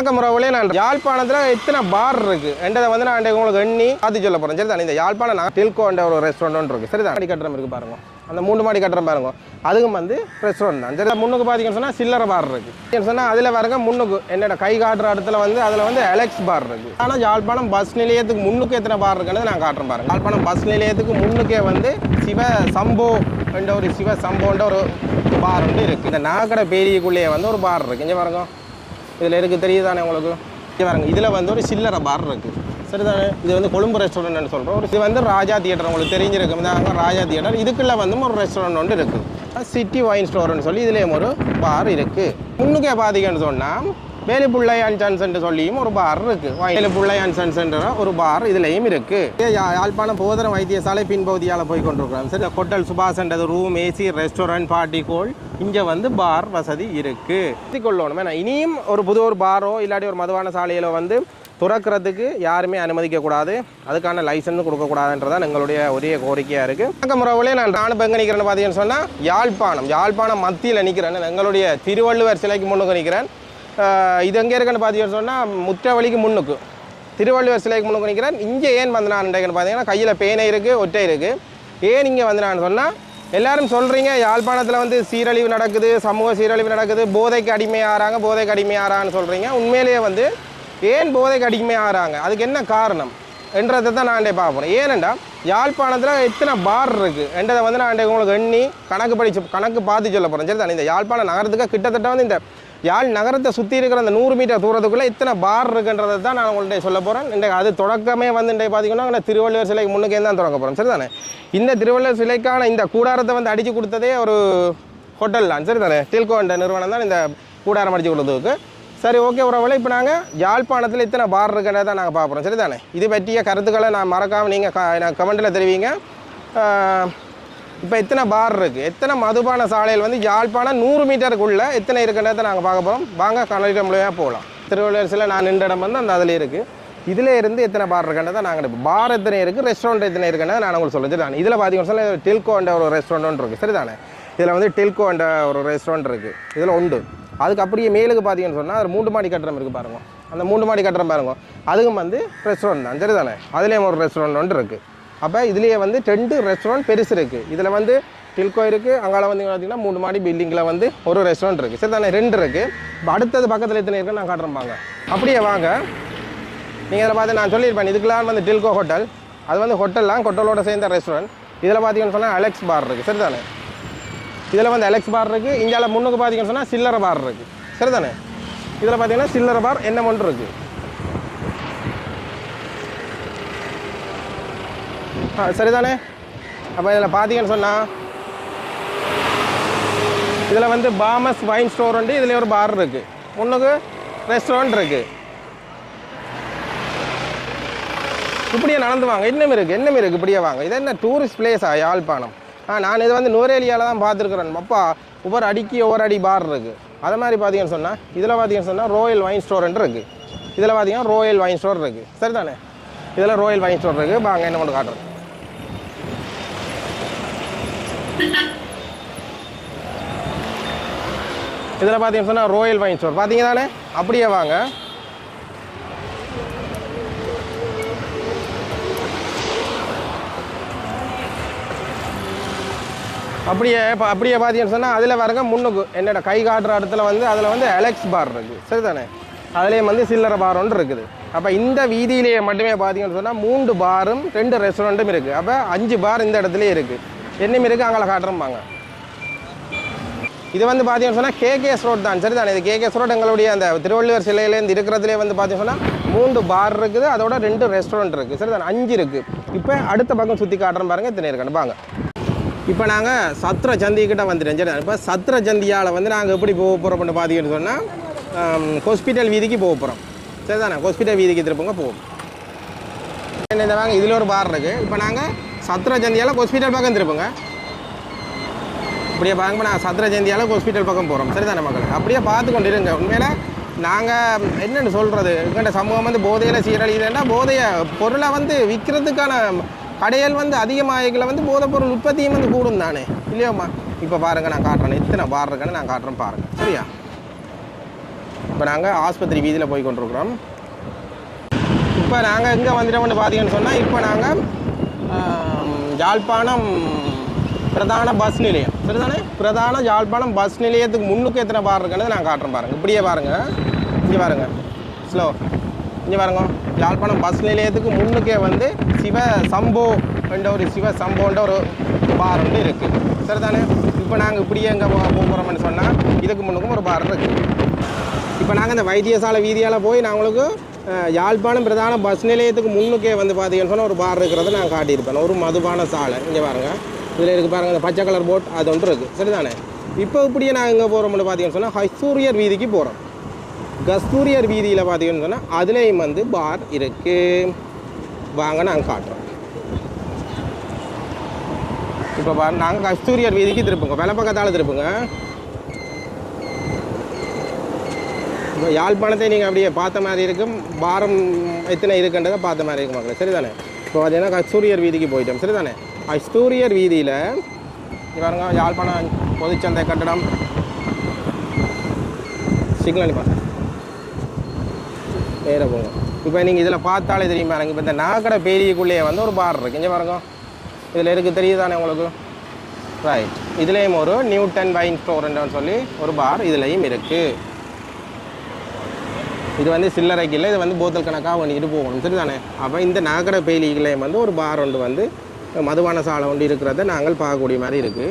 வணக்கம் முறையிலே நான் யாழ்ப்பாணத்தில் எத்தனை பார் இருக்குது என்றதை வந்து நான் உங்களுக்கு எண்ணி பார்த்து சொல்ல போகிறேன் சரி இந்த யாழ்ப்பாணம் நான் டில்கோன்ற ஒரு ரெஸ்டாரண்ட் இருக்குது சரி மாடி கட்டுறம் இருக்குது பாருங்க. அந்த மூணு மாடி கட்டுறம் பாருங்க. அதுக்கும் வந்து ரெஸ்டாரண்ட் தான். சரி முன்னுக்கு பார்த்தீங்கன்னு சொன்னால் சில்லறை பார் இருக்குது சொன்னால் அதில் பாருங்க முன்னுக்கு என்னோட கை காட்டுற இடத்துல வந்து அதில் வந்து அலெக்ஸ் பார் இருக்குது ஆனால் யாழ்ப்பாணம் பஸ் நிலையத்துக்கு முன்னுக்கு எத்தனை பார் இருக்குன்னு நான் காட்டுறேன் பாருங்க. யாழ்ப்பாணம் பஸ் நிலையத்துக்கு முன்னுக்கே வந்து சிவ சம்போ என்ற ஒரு சிவ சம்போன்ற ஒரு பார் வந்து இருக்குது இந்த நாகக்கடை பேரியக்குள்ளேயே வந்து ஒரு பார் இருக்குது இங்கே பாருங்க. இதில் இருக்குது தெரியுதானே உங்களுக்கு? இங்க பாருங்க இதில் வந்து ஒரு சில்லறை பார் இருக்குது சரிதானே? இது வந்து கொழும்பு ரெஸ்டாரண்ட்னு சொல்கிறோம் ஒரு இது வந்து ராஜா தியேட்டர் உங்களுக்கு தெரிஞ்சிருக்கும். இதாங்க ராஜா தியேட்டர் இதுக்குள்ளே வந்து ஒரு ரெஸ்டாரண்ட் ஒன்று இருக்குது சிட்டி வைன் ஸ்டோர்னு சொல்லி இதுலேயும் ஒரு பார் இருக்குது முன்னுக்கே பார்த்தீங்கன்னு சொன்னால் வேலுப்புள்ளை அண்ட் சன்ஸ்ன்னு சொல்லியும் ஒரு பார் இருக்குது வேலுப்புள்ளை அண்ட் சன்ஸ்ன்ற ஒரு பார் இதுலையும் இருக்குது யாழ்ப்பாணம் போதரம் வைத்தியசாலை பின்பகுதியால் போய் கொண்டிருக்கிறோம் சரி ஹோட்டல் சுபாஸ்ன்றது ரூம் ஏசி ரெஸ்டாரண்ட் பார்ட்டி கோல் இங்கே வந்து பார் வசதி இருக்குது கொள்ளணும் ஏன்னா இனியும் ஒரு புது ஒரு பாரோ இல்லாட்டி ஒரு மதுவான சாலையிலோ வந்து துறக்கிறதுக்கு யாருமே அனுமதிக்கக்கூடாது அதுக்கான லைசன்ஸ் கொடுக்கக்கூடாதுன்றதான் எங்களுடைய ஒரே கோரிக்கையாக இருக்குது வணக்க முறையிலே நான் நானும் இப்போ எங்கே நிற்கிறேன்னு பார்த்தீங்கன்னு சொன்னால் யாழ்ப்பாணம். யாழ்ப்பாணம் மத்தியில் நிற்கிறேன் எங்களுடைய திருவள்ளுவர் சிலைக்கு முன்னுக்கு நிற்கிறேன் இது எங்கே இருக்குன்னு பார்த்தீங்கன்னு சொன்னால் முற்றவழிக்கு முன்னுக்கு. திருவள்ளுவர் சிலைக்கு முன்னுக்கு நிற்கிறேன் இங்கே ஏன் வந்து நான் பார்த்தீங்கன்னா கையில் பேனை இருக்குது ஒற்றை இருக்குது ஏன் இங்கே வந்து நான் சொன்னால் எல்லாரும் சொல்கிறீங்க யாழ்ப்பாணத்தில் வந்து சீரழிவு நடக்குது சமூக சீரழிவு நடக்குது போதைக்கு அடிமையாகிறாங்க போதைக்கு அடிமையாகிறான்னு சொல்கிறீங்க உண்மையிலேயே வந்து ஏன் போதைக்கு அடிமையாகிறாங்க அதுக்கு என்ன காரணம்? என்றதை தான் நான் பார்ப்போம் ஏனெண்டா யாழ்ப்பாணத்தில் எத்தனை பார் இருக்குது என்றதை வந்து நான் உங்களுக்கு எண்ணி கணக்கு படிச்சு கணக்கு பார்த்து சொல்ல போகிறேன் சரி தான் இந்த யாழ்ப்பாணம் நகரத்துக்கு கிட்டத்தட்ட வந்து இந்த யாழ் நகரத்தை சுற்றி இருக்கிற அந்த நூறு மீட்டர் தூரத்துக்குள்ளே இத்தனை பார் இருக்குன்றதை தான் நான் உங்கள்கிட்ட சொல்ல போகிறேன் இன்றைக்கு அது தொடக்கமே வந்து இன்றைக்கு பார்த்தீங்கன்னா திருவள்ளுவர் சிலைக்கு முன்னுக்கே தான் தொடங்க போகிறோம் சரிதானே? இந்த திருவள்ளுவர் சிலைக்கான இந்த கூடாரத்தை வந்து அடித்து கொடுத்ததே ஒரு ஹோட்டல் தான். சரிதானே? டில்கோ என்ற நிறுவனம் தான் இந்த கூடாரம் அடித்து கொடுத்ததுக்கு. சரி ஓகே உறவுகளை இப்போ நாங்கள் யாழ்ப்பாணத்தில் இத்தனை பார் இருக்கிறத தான் நாங்கள் பார்க்குறோம் சரிதானே? இது பற்றிய கருத்துக்களை நான் மறக்காமல் நீங்கள் க நான் கமெண்ட்டில் தெரிவிங்க. இப்போ எத்தனை பார் இருக்குது எத்தனை மதுபான சாலைகள் வந்து யாழ்ப்பாணம் நூறு மீட்டருக்குள்ளே எத்தனை இருக்குன்றதை நாங்கள் பார்க்க போகிறோம் வாங்க கணக்கு மூலியமாக போகலாம். திருவள்ளுவரசில் நான் நின்ற இடம் வந்து அந்த அதில் இருக்குது இதில் இருந்து எத்தனை பார் இருக்குன்றதை நாங்கள் இப்போ பார் எத்தனை இருக்குது ரெஸ்டாரண்ட் எத்தனை இருக்குன்றதை நான் உங்களுக்கு சொல்லுறது நான் இதில் பார்த்தீங்கன்னு சொல்ல டெல்கோன்ற ஒரு ரெஸ்டாரண்ட் இருக்குது சரிதானே? இதில் வந்து டெல்கோன்ற ஒரு ரெஸ்டாரண்ட் இருக்குது இதில் உண்டு. அதுக்கு அப்படியே மேலுக்கு பார்த்தீங்கன்னு சொன்னால் ஒரு மூன்று மாடி கட்டடம் இருக்குது பாருங்க. அந்த மூன்று மாடி கட்டடம் பாருங்க. அதுக்கும் வந்து ரெஸ்டாரண்ட் தான். சரிதானே? அதுலேயும் ஒரு ரெஸ்டாரண்ட் ஒன்று இருக்குது அப்போ இதுலேயே வந்து ரெண்டு ரெஸ்டாரண்ட் பெருசு இருக்குது இதில் வந்து டில்கோ இருக்குது அங்கால வந்து பார்த்தீங்கன்னா மூணு மாடி பில்டிங்கில் வந்து ஒரு ரெஸ்டாரண்ட் இருக்குது சரி தானே? ரெண்டு இருக்குது இப்போ அடுத்தது பக்கத்தில் எத்தனை இருக்குன்னு நான் காட்டுறேன் அப்படியே வாங்க. நீங்கள் இதில் பார்த்து நான் சொல்லியிருப்பேன். இதுக்கெல்லாம் வந்து டில்கோ ஹோட்டல் அது வந்து ஹோட்டல்லாம் ஹோட்டலோட சேர்ந்த ரெஸ்டாரண்ட் இதில் பார்த்தீங்கன்னு சொன்னால் அலெக்ஸ் பார் இருக்குது சரிதானே இதில் வந்து அலெக்ஸ் பார் இருக்குது இந்தியாவில் முன்னுக்கு பார்த்தீங்கன்னு சொன்னால் சில்லறை பார் இருக்குது சரிதானே இதில் பார்த்தீங்கன்னா சில்லறை பார் என்ன ஒன்று இருக்குது சரிதானே? அப்போ இதில் பார்த்தீங்கன்னு சொன்னால் இதில் வந்து பாமஸ் வைன் ஸ்டோர் உண்டு இதில் ஒரு பார் இருக்குது ஒன்றுக்கு ரெஸ்டாரண்ட் இருக்குது இப்படியே நடந்து வாங்க. இன்னும் இருக்குது இன்னும் இருக்குது இப்படியே வாங்க. இது என்ன டூரிஸ்ட் பிளேஸா யாழ்ப்பாணம்? ஆ நான் இது வந்து நூரேலியாவில் தான் பார்த்துருக்குறேன். அப்பா ஒவ்வொரு அடிக்கு ஒவ்வொரு அடி பார் இருக்குது அது மாதிரி பார்த்தீங்கன்னு சொன்னால் இதில் பார்த்தீங்கன்னு சொன்னால் ரோயல் வைன் ஸ்டோர்ன்ட்டு இருக்குது இதில் பார்த்தீங்கன்னா ரோயல் வைன் ஸ்டோர் இருக்குது சரிதானே? இதில் ரோயல் வைன் ஸ்டோர் இருக்குது வாங்க என்ன கொண்டு காட்டுறேன். இதில் பார்த்தீங்கன்னு சொன்னால் ரோயல் வைன் ஸ்டோர் பார்த்தீங்க தானே அப்படியே வாங்க. அப்படியே இப்போ அப்படியே பார்த்தீங்கன்னு சொன்னால் அதில் வரங்க முன்னுக்கு என்னோட கை காட்டுற இடத்துல வந்து அதில் வந்து அலெக்ஸ் பார் இருக்குது சரிதானே? அதுலேயும் வந்து சில்லறை பார் ஒன்று இருக்குது. அப்போ இந்த வீதியிலேயே மட்டுமே பார்த்தீங்கன்னு சொன்னால் மூன்று பாரும் ரெண்டு ரெஸ்டாரண்ட்டும் இருக்குது அப்போ அஞ்சு பார் இந்த இடத்துலையே இருக்குது என்னமே இருக்குது அங்கே காட்டுறம்பாங்க. இது வந்து பார்த்தீங்கன்னு சொன்னால் கேகேஎஸ் ரோட் தான் சரி தானே. இது கேகேஎஸ் ரோட் எங்களுடைய அந்த திருவள்ளுவர் சிலையிலேருந்து இருக்கிறதுலே வந்து பார்த்தீங்கன்னு சொன்னால் மூன்று பார் இருக்குது. அதோட ரெண்டு ரெஸ்டாரண்ட் இருக்குது சரி தானே அஞ்சு இருக்குது இப்போ அடுத்த பக்கம் சுற்றி காட்டுறோம் பாருங்கள் இத்தனை இருக்கணும் பாங்க இப்போ நாங்கள் சத்திர சந்திக்கிட்ட வந்துட்டோம். சரி இப்போ சத்திர சந்தியால் வந்து நாங்கள் எப்படி போக போகிறோம்னு பார்த்தீங்கன்னு சொன்னால் ஹாஸ்பிட்டல் வீதிக்கு போக போகிறோம் சரி தானே ஹாஸ்பிட்டல் வீதிக்கு திருப்பங்க போவோம். இந்த வாங்க. இதில் ஒரு பார் இருக்குது இப்போ நாங்கள் சத்திர சந்தியால் ஹாஸ்பிட்டல் பக்கம் திருப்புங்க அப்படியே பாருங்கள் நான் சத்திர அளவுக்கு ஹாஸ்பிட்டல் பக்கம் போகிறோம் சரிதானே மக்கள்? அப்படியே பார்த்து கொண்டு இருங்க உண்மையில நாங்கள் என்னென்னு சொல்கிறது எங்கள்கிட்ட சமூகம் வந்து போதையில் சீரழியுதுன்னா போதைய பொருளை வந்து விற்கிறதுக்கான கடைகள் வந்து அதிகமாகிக்கல வந்து போதைப் பொருள் உற்பத்தியும் வந்து கூடும் தானே? இல்லையோம்மா? இப்போ பாருங்கள் நான் காட்டுறேன். எத்தனை பார் நான் காட்டுறேன் பாருங்கள் சரியா? இப்போ நாங்கள் ஆஸ்பத்திரி வீதியில் போய் கொண்டிருக்கிறோம். இப்போ நாங்கள் எங்கே வந்துட்டோம்னு பார்த்தீங்கன்னு சொன்னால் இப்போ நாங்கள் யாழ்ப்பாணம் பிரதான பஸ் நிலையம். சரிதானே பிரதான யாழ்ப்பாணம் பஸ் நிலையத்துக்கு முன்னுக்கு எத்தனை பார் இருக்குன்னு நான் காட்டுறேன் பாருங்கள் இப்படியே பாருங்கள் இங்கே பாருங்க. ஸ்லோ இங்கே பாருங்க. யாழ்ப்பாணம் பஸ் நிலையத்துக்கு முன்னுக்கே வந்து சிவ சம்போ என்ற ஒரு சிவ சம்போன்ற ஒரு பார் ஒன்று இருக்குது சரிதானே? இப்போ நாங்கள் இப்படியே எங்கே போக போகிறோம்னு சொன்னால் இதுக்கு முன்னுக்கும் ஒரு பார் இருக்குது இப்போ நாங்கள் இந்த வைத்தியசாலை வீதியால் போய் நான் உங்களுக்கு யாழ்ப்பாணம் பிரதான பஸ் நிலையத்துக்கு முன்னுக்கே வந்து பார்த்தீங்கன்னு சொன்னால் ஒரு பார் இருக்கிறத நான் காட்டியிருப்பேன். ஒரு மதுபான சாலை. இங்கே பாருங்கள் இதில் இருக்குது பாருங்கள் இந்த பச்சை கலர் போட் அது ஒன்று இருக்குது சரிதானே? இப்போ இப்படியே நாங்கள் எங்கே போகிறோம்னு பார்த்தீங்கன்னு சொன்னால் ஹஸ்தூரியர் வீதிக்கு போகிறோம் கஸ்தூரியர் வீதியில் பார்த்தீங்கன்னு சொன்னால் அதுலேயும் வந்து பார் இருக்குது வாங்க நாங்கள் காட்டுறோம். இப்போ பாரு நாங்கள் கஸ்தூரியர் வீதிக்கு திருப்புங்க. வெலை பக்கத்தால் திருப்புங்க. இப்போ யாழ்ப்பாணத்தை நீங்கள் அப்படியே பார்த்த மாதிரி இருக்கும். பாரம் எத்தனை இருக்குன்றதை பார்த்த மாதிரி இருக்கும் மக்களே. சரிதானே? இப்போ பார்த்தீங்கன்னா கஸ்தூரியர் வீதிக்கு போயிட்டோம். சரிதானே? அஸ்தூரியர் வீதியில் பாருங்க யாழ்ப்பாணம் பொதுச்சந்தை கட்டடம். சிக்னல் அனுப்பாங்க நேர போங்க. இப்போ நீங்கள் இதில் பார்த்தாலே தெரியும் பாருங்க இப்போ இந்த நாகடை பேரியக்குள்ளேயே வந்து ஒரு பார் இருக்குங்க பாருங்க. இதில் இருக்குது தெரியுதானே உங்களுக்கு? ரைட் இதுலேயும் ஒரு நியூட்டன் வைன் ஸ்டோர்ன்னு சொல்லி ஒரு பார் இதுலேயும் இருக்குது இது வந்து சில்லறைக்கு இல்லை இது வந்து போத்தல் கணக்காக பண்ணிக்கிட்டு போகணும். சரிதானே? அப்போ இந்த நாகர பேலிகளையும் வந்து ஒரு பார் ஒன்று வந்து மதுபான சாலை ஒன்று இருக்கிறத நாங்கள் பார்க்கக்கூடிய மாதிரி இருக்குது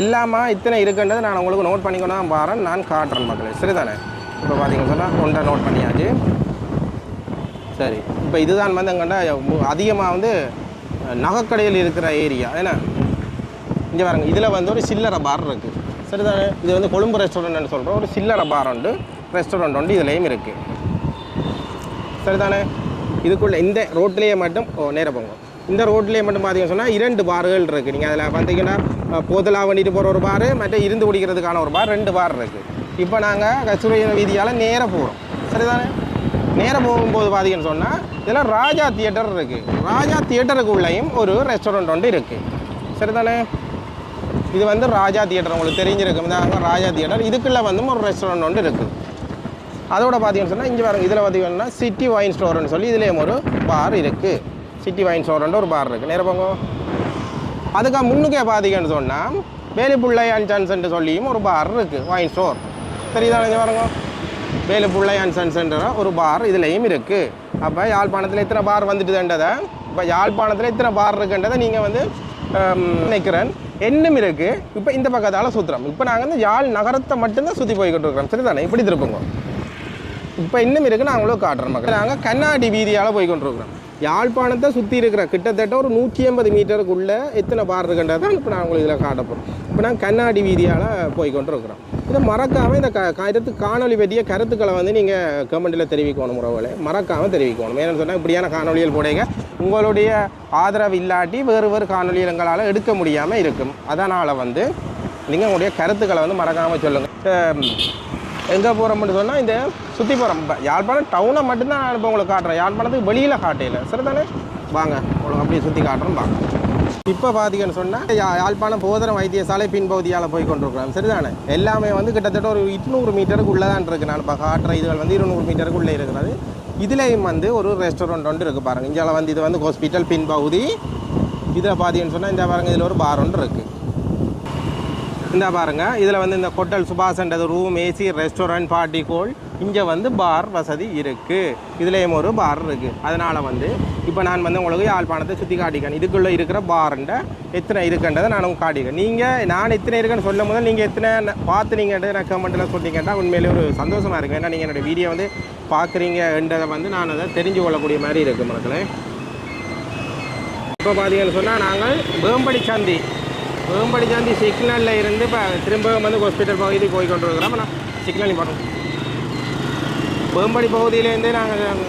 எல்லாமா இத்தனை இருக்குன்றதை நான் உங்களுக்கு நோட் பண்ணிக்கணும். பாரேன் நான் காட்டுறேன் மக்களே. சரிதானே? இப்போ பார்த்தீங்கன்னு சொன்னால் ஒன்றை நோட் பண்ணியாச்சு. சரி. இப்போ இதுதான் வந்து எங்கள்கிட்ட அதிகமாக வந்து நகைக்கடையில் இருக்கிற ஏரியா ஏன்னா இங்கே பாருங்க இதில் வந்து ஒரு சில்லறை பார் இருக்குது சரிதானே? இது வந்து கொழும்பு ரெஸ்டாரண்ட்னு சொல்கிறோம் ஒரு சில்லறை பார் உண்டு ரெஸ்டாரண்ட் உண்டு இதுலேயும் இருக்குது சரிதானே? இதுக்குள்ளே இந்த ரோட்லேயே மட்டும் ஓ நேர போங்க. இந்த ரோட்லேயே மட்டும் பார்த்தீங்கன்னு சொன்னால் இரண்டு பார்கள் இருக்குது நீங்கள் அதில் பார்த்தீங்கன்னா அஹ், வண்டிட்டு பண்ணிட்டு போகிற ஒரு பார் மற்ற இருந்து குடிக்கிறதுக்கான ஒரு பார் ரெண்டு பார் இருக்குது இப்போ நாங்கள் கஸ்தூரி வீதியால் நேராக போகிறோம் சரிதானே? நேராக போகும்போது பார்த்தீங்கன்னு சொன்னால் இதில் ராஜா தியேட்டர் இருக்குது ராஜா தியேட்டருக்கு உள்ளேயும் ஒரு ரெஸ்டாரண்ட் ஒன்று இருக்குது சரிதானே? இது வந்து ராஜா தியேட்டர். உங்களுக்கு தெரிஞ்சிருக்கும். இதாங்க ராஜா தியேட்டர். இதுக்குள்ளே வந்து ஒரு ரெஸ்டாரண்ட் ஒன்று இருக்குது அதோட பார்த்தீங்கன்னு சொன்னால் இங்கே பாருங்க. இதில் பார்த்தீங்கன்னா சிட்டி வைன் ஸ்டோர்னு சொல்லி இதுலேயும் ஒரு பார் இருக்குது சிட்டி வைன் ஸ்டோர்ன்ற ஒரு பார் இருக்குது நேரம் போங்க. அதுக்காக முன்னுக்கே பார்த்தீங்கன்னு சொன்னால் வேலுப்புள்ளை அண்ட் சன்ஸ்ன்ட்டு சொல்லியும் ஒரு பார் இருக்குது வைன் ஸ்டோர் தெரியுதா? இங்கே பாருங்க. வேலுப்புள்ளை அண்ட் சன்ஸ்ன்ற ஒரு பார் இதுலேயும் இருக்குது அப்போ யாழ்ப்பாணத்தில் இத்தனை பார் வந்துட்டுதுன்றதை இப்போ யாழ்ப்பாணத்தில் இத்தனை பார் இருக்குன்றதை நீங்கள் வந்து நினைக்கிறேன். என்னும் இருக்குது இப்போ இந்த பக்கத்தால் சுற்றுறோம் இப்போ நாங்கள் வந்து யாழ் நகரத்தை மட்டும்தான் சுற்றி போய்கிட்டு இருக்கிறோம். சரிதானே? இப்படி திருப்புங்க. இப்போ இன்னும் இருக்கு நான் உங்களுக்கு காட்டுறேன் மக்கள். நாங்கள் கண்ணாடி வீதியால் போய் கொண்டிருக்கிறோம் யாழ்ப்பாணத்தை சுற்றி இருக்கிற கிட்டத்தட்ட ஒரு நூற்றி ஐம்பது மீட்டருக்குள்ளே எத்தனை பார் இருக்குன்றது தான் இப்போ நான் உங்களுக்கு இதில் காட்ட போகிறோம் இப்போ நாங்கள் கண்ணாடி வீதியால் போய் கொண்டிருக்கிறோம். இதை மறக்காமல் இந்த க கருத்து காணொலி பற்றிய கருத்துக்களை வந்து நீங்கள் கமெண்ட்டில் தெரிவிக்கணும் உறவுகளை மறக்காமல் தெரிவிக்கணும். ஏன்னு சொன்னால் இப்படியான காணொலிகள் போடுங்க. உங்களுடைய ஆதரவு இல்லாட்டி வேறு வேறு காணொலிகள் எங்களால் எடுக்க முடியாமல் இருக்கும். அதனால் வந்து நீங்கள் உங்களுடைய கருத்துக்களை வந்து மறக்காமல் சொல்லுங்கள் எங்கே போகிறோம்னு சொன்னால் இந்த சுற்றி போகிறோம் யாழ்ப்பாணம் டவுனை மட்டும்தான் நான் இப்போ உங்களுக்கு காட்டுறேன். யாழ்ப்பாணத்துக்கு வெளியில் காட்டையில் சரிதானே? வாங்க. உங்களுக்கு அப்படியே சுற்றி காட்டுறோம். வாங்க. இப்போ பார்த்தீங்கன்னு சொன்னால் யாழ்ப்பாணம் போதரம் வைத்தியசாலை பின்பகுதியால் போய் கொண்டிருக்கிறோம் சரிதானே? எல்லாமே வந்து கிட்டத்தட்ட ஒரு இருநூறு மீட்டருக்கு உள்ளே தான் இருக்குது நான் இப்போ காட்டுற இதுகள் வந்து இருநூறு மீட்டருக்கு உள்ளே இருக்கிறது. இதுலேயும் வந்து ஒரு ரெஸ்டாரண்ட் ஒன்று இருக்குது பாருங்கள் இங்கே வந்து இது வந்து ஹாஸ்பிட்டல் பின்பகுதி. இதில் பார்த்தீங்கன்னு சொன்னால் இந்த பாருங்கள் இதில் ஒரு பார் ஒன்று இருக்குது இந்த பாருங்க. இதில் வந்து இந்த ஹோட்டல் சுபாஷன்றது ரூம் ஏசி ரெஸ்டாரண்ட் பார்ட்டி கோல் இங்கே வந்து பார் வசதி இருக்குது இதுலேயும் ஒரு பார் இருக்குது அதனால் வந்து இப்போ நான் வந்து உங்களுக்கு யாழ்ப்பாணத்தை சுற்றி காட்டிக்கேன் இதுக்குள்ளே இருக்கிற பார்ண்ட எத்தனை இருக்குன்றதை நான் உங்களுக்கு காட்டிக்கேன் நீங்கள் நான் எத்தனை இருக்குன்னு சொல்லும் போது நீங்கள் எத்தனை பார்த்து நீங்கள் எனக்கு கமெண்ட்டில் சொன்னீங்கன்னா உண்மையிலே ஒரு சந்தோஷமாக இருக்கும். ஏன்னா நீங்கள் என்னோடய வீடியோ வந்து பார்க்குறீங்கன்றதை வந்து நான் அதை தெரிஞ்சு கொள்ளக்கூடிய மாதிரி இருக்குது மக்களே. இப்போ பார்த்தீங்கன்னு சொன்னால் நாங்கள் வேம்படி சந்தி வேம்படி சந்தி சிக்னலில் இருந்து இப்போ திரும்ப வந்து ஹாஸ்பிட்டல் பகுதிக்கு போய் கொண்டு இருக்கிறோம் நான் சிக்னல் போட்டோம் வேம்படி பகுதியிலேருந்து நாங்கள்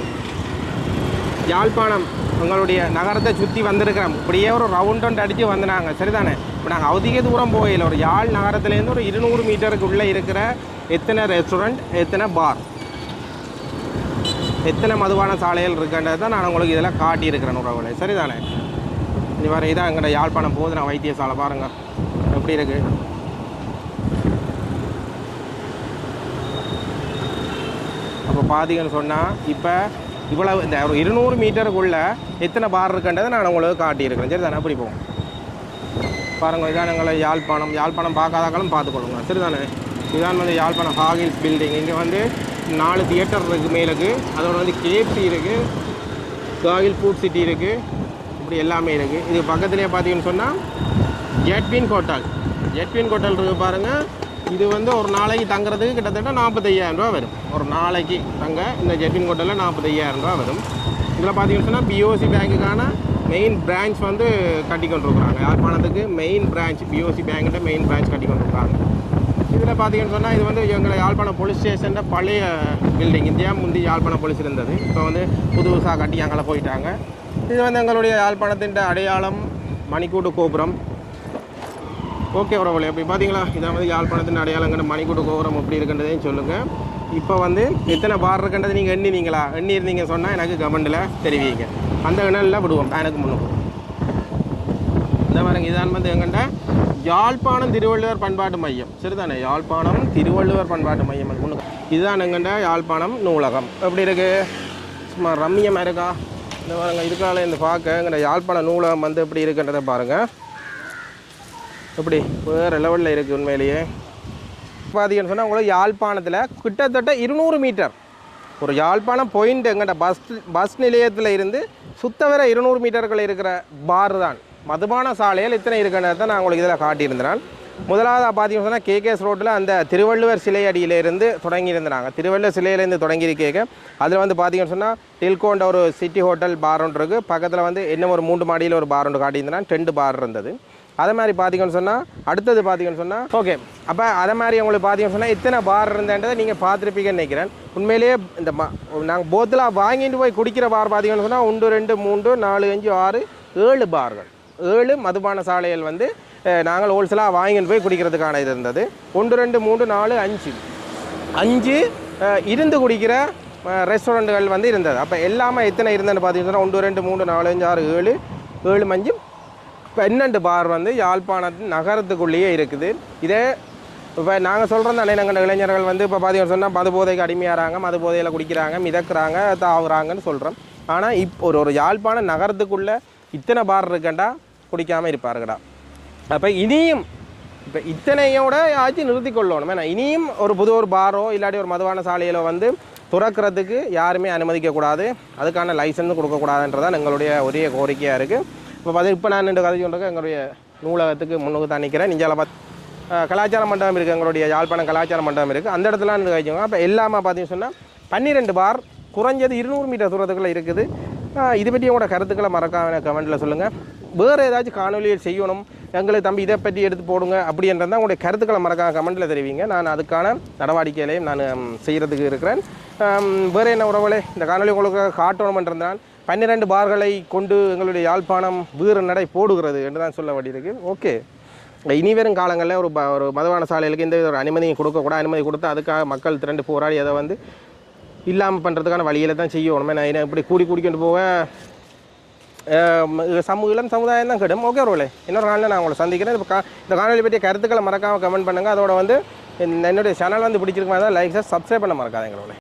யாழ்ப்பாணம் உங்களுடைய நகரத்தை சுற்றி வந்திருக்கிறோம் இப்படியே ஒரு ரவுண்ட் அடித்து வந்தாங்க சரிதானே இப்போ நாங்கள் அதிக தூரம் போகல ஒரு யாழ் நகரத்துலேருந்து ஒரு இருநூறு மீட்டருக்கு உள்ளே இருக்கிற எத்தனை ரெஸ்டாரண்ட் எத்தனை பார் எத்தனை மதுபான சாலைகள் இருக்குன்றது தான் நான் உங்களுக்கு இதெல்லாம் காட்டியிருக்கிறேன் உறவுகளை சரிதானே இந்த மாதிரி இதான் எங்கள்ட யாழ்ப்பாணம் போது நான் வைத்தியசாலை பாருங்க. எப்படி இருக்கு? பார்த்தீங்கன்னு சொன்னால் இப்போ இவ்வளவு இந்த ஒரு இருநூறு மீட்டருக்குள்ளே எத்தனை பார் இருக்குன்றதை நான் உங்களுக்கு காட்டியிருக்கிறேன். சரி தானே அப்படி போவோம். பாருங்கள் இதான் எங்களை யாழ்ப்பாணம். யாழ்ப்பாணம் பார்க்காதாக்களும் பார்த்துக்கொள்ளுங்க. சரிதானே? இதான் வந்து யாழ்ப்பாணம் ஹாகில்ஸ் பில்டிங் இங்கே வந்து நாலு தியேட்டர் இருக்குது மேலுக்கு. அதோட வந்து கேஎஃப்சி இருக்குது காகில் ஃபுட் சிட்டி இருக்குது அப்படி எல்லாமே இருக்குது இது பக்கத்துலேயே பார்த்தீங்கன்னு சொன்னால் ஜெட்வின் ஹோட்டல் ஜெட்வின் ஹோட்டல் இருக்குது பாருங்கள் இது வந்து ஒரு நாளைக்கு தங்குறதுக்கு கிட்டத்தட்ட நாற்பத்தையாயிரம் ரூபா வரும். ஒரு நாளைக்கு தங்க இந்த ஜெட்வின் ஹோட்டலில் நாற்பத்தையாயிரம் ரூபா வரும். இதில் பார்த்தீங்கன்னு சொன்னால் பிஓசி பேங்க்குக்கான மெயின் பிரான்ச் வந்து கட்டி கொண்டிருக்குறாங்க யாழ்ப்பாணத்துக்கு மெயின் பிரான்ச் பிஓசி பேங்கிட்ட மெயின் பிரான்ச் கட்டி கொண்டிருக்காங்க பார்த்தீங்கன்னு சொன்னால் இது வந்து எங்களை யாழ்ப்பாணம் போலீஸ் ஸ்டேஷனில் பழைய பில்டிங் இந்தியா முந்தி யாழ்ப்பாணம் போலீஸ் இருந்தது. இப்போ வந்து புதுசாக கட்டி அங்கே போயிட்டாங்க. இது வந்து எங்களுடைய யாழ்ப்பாணத்தின் அடையாளம் மணிக்கூட்டு கோபுரம். ஓகே உறவுகளே அப்படி பார்த்தீங்களா இதான் வந்து யாழ்ப்பாணத்தின் அடையாளங்கிற மணிக்கூட்டு கோபுரம் எப்படி இருக்குன்றதையும் சொல்லுங்கள் இப்போ வந்து எத்தனை பார் இருக்குன்றது நீங்கள் எண்ணினீங்களா? எண்ணி இருந்தீங்க சொன்னால் எனக்கு கமெண்டில் தெரிவிங்க. அந்த எண்ணெயில் விடுவோம். எனக்கு முன்னுக்கு. இந்த மாதிரி இதான் வந்து எங்கிட்ட யாழ்ப்பாணம் திருவள்ளுவர் பண்பாட்டு மையம். சரிதானே? யாழ்ப்பாணம் திருவள்ளுவர் பண்பாட்டு மையம் ஒன்று இதுதான் எங்கண்ட? யாழ்ப்பாணம் நூலகம். எப்படி இருக்கு? சும்மா ரம்மியமாக இருக்கா? இந்த பாருங்க இதுக்கால இந்த பார்க்க எங்கட யாழ்ப்பாணம் நூலகம் வந்து எப்படி இருக்குன்றதை பாருங்கள் எப்படி? வேறு லெவலில் இருக்குது உண்மையிலேயே. பார்த்தீங்கன்னு சொன்னால் உங்களுக்கு யாழ்ப்பாணத்தில் கிட்டத்தட்ட இருநூறு மீட்டர். ஒரு யாழ்ப்பாணம் பாயிண்ட் எங்கிட்ட பஸ் பஸ் நிலையத்தில் இருந்து சுத்த வர இருநூறு மீட்டர்கள் இருக்கிற பார் தான். மதுபான சாலையில் இத்தனை இருக்கிறத நான் உங்களுக்கு இதில் காட்டியிருந்தேன். முதலாவது பார்த்தீங்கன்னு சொன்னால் கேகேஎஸ் ரோட்டில் அந்த திருவள்ளுவர் சிலை அடியிலேருந்து தொடங்கி இருந்தாங்க திருவள்ளுவர் சிலையிலேருந்து தொடங்கி இருக்கேங்க அதில் வந்து பார்த்தீங்கன்னு சொன்னால் டில்கோண்ட ஒரு சிட்டி ஹோட்டல் பார் ஒன்று இருக்குது பக்கத்தில் வந்து இன்னும் ஒரு மூன்று மாடியில் ஒரு பார் ஒன்று காட்டியிருந்தேன். ரெண்டு பார் இருந்தது. அதே மாதிரி பார்த்தீங்கன்னு சொன்னால் அடுத்தது பார்த்தீங்கன்னு சொன்னால் ஓகே. அப்போ அதே மாதிரி உங்களுக்கு பார்த்தீங்கன்னு சொன்னால் எத்தனை பார் இருந்தேன்றதை நீங்கள் பார்த்துருப்பீங்கன்னு நினைக்கிறேன். உண்மையிலேயே இந்த நாங்கள் போத்தில் வாங்கிட்டு போய் குடிக்கிற பார் பார்த்தீங்கன்னு சொன்னால் ஒன்று ரெண்டு மூன்று நாலு அஞ்சு ஆறு ஏழு பார்கள். ஏழு மதுபான சாலைகள் வந்து நாங்கள் ஹோல்சேலாக வாங்கிட்டு போய் குடிக்கிறதுக்கான இது இருந்தது. ஒன்று ரெண்டு மூன்று நாலு அஞ்சு. அஞ்சு இருந்து குடிக்கிற ரெஸ்டாரண்ட்டுகள் வந்து இருந்தது. அப்போ எல்லாமே எத்தனை இருந்ததுன்னு பார்த்தீங்கன்னா ஒன்று ரெண்டு மூணு நாலு அஞ்சு ஆறு ஏழு ஏழு அஞ்சு பன்னெண்டு பார் வந்து யாழ்ப்பாணத்தின் நகரத்துக்குள்ளேயே இருக்குது. இதே இப்போ நாங்கள் சொல்கிற தானே நாங்கள் இளைஞர்கள் வந்து இப்போ பார்த்தீங்கன்னு சொன்னால் மது போதைக்கு அடிமையாகிறாங்க மது போதையில் குடிக்கிறாங்க மிதக்குறாங்க தாவுறாங்கன்னு சொல்கிறோம் ஆனால் இப்போ ஒரு ஒரு யாழ்ப்பாணம் நகரத்துக்குள்ளே இத்தனை பார் இருக்கண்டா குடிக்காமல் இருப்பார்கடா அப்போ இனியும் இப்போ இத்தனையோட ஆச்சு நிறுத்தி கொள்ளணும் ஏன்னா இனியும் ஒரு புது ஒரு பாரோ இல்லாட்டி ஒரு மதுவான சாலையிலோ வந்து துறக்கிறதுக்கு யாருமே அனுமதிக்கக்கூடாது அதுக்கான லைசன்ஸும் கொடுக்கக்கூடாதுன்றதான் எங்களுடைய ஒரே கோரிக்கையாக இருக்குது இப்போ பார்த்து இப்போ நான் ரெண்டு கதை சொல்கிறேன் எங்களுடைய நூலகத்துக்கு முன்னுக்கு தான் நிற்கிறேன் பத் கலாச்சார மண்டபம் இருக்குது எங்களுடைய யாழ்ப்பாணம் கலாச்சார மண்டபம் இருக்குது அந்த இடத்துல இருந்து கழிச்சோங்க அப்போ எல்லாமே பார்த்தீங்கன்னு சொன்னால் பன்னிரெண்டு பார் குறைஞ்சது இருநூறு மீட்டர் தூரத்துக்குள்ளே இருக்குது. இது பற்றி உங்களோட கருத்துக்களை மறக்காம கமெண்ட்டில் சொல்லுங்கள் வேறு ஏதாச்சும் காணொலியில் செய்யணும். எங்களை தம்பி இதை பற்றி எடுத்து போடுங்க தான் உங்களுடைய கருத்துக்களை மறக்காம கமெண்ட்டில் தெரிவிங்க. நான் அதுக்கான நடவடிக்கைகளையும் நான் செய்கிறதுக்கு இருக்கிறேன். வேறு என்ன உறவுகளே? இந்த காணொலி உங்களுக்கு காட்டணுமென்றிருந்தான் பன்னிரெண்டு பார்களை கொண்டு எங்களுடைய யாழ்ப்பாணம் வீர நடை போடுகிறது என்று தான் சொல்ல வேண்டியிருக்கு. ஓகே. இனி வரும் காலங்களில் ஒரு ப- ஒரு மதுவான சாலைகளுக்கு எந்த வித ஒரு அனுமதியும் கொடுக்கக்கூடாது அனுமதி கொடுத்து அதுக்காக மக்கள் திரண்டு போராடி அதை வந்து இல்லாமல் பண்ணுறதுக்கான வழியில் தான் செய்யணும். நான் இப்படி கூடி கூடிக்கொண்டு போக சமூக இளம் சமுதாயம் தான் கெடும் ஓகே ரோலே இன்னொரு காலையில் நான் உங்களை சந்திக்கிறேன் இப்போ கா- இந்த காணொலி பற்றிய கருத்துக்களை மறக்காமல் கமெண்ட் பண்ணுங்கள் அதோட வந்து என்னுடைய சேனல் வந்து பிடிச்சிருக்கோம் தான் லைக் சப்ஸ்கிரைப் பண்ண மறக்காதீங்க ரோலே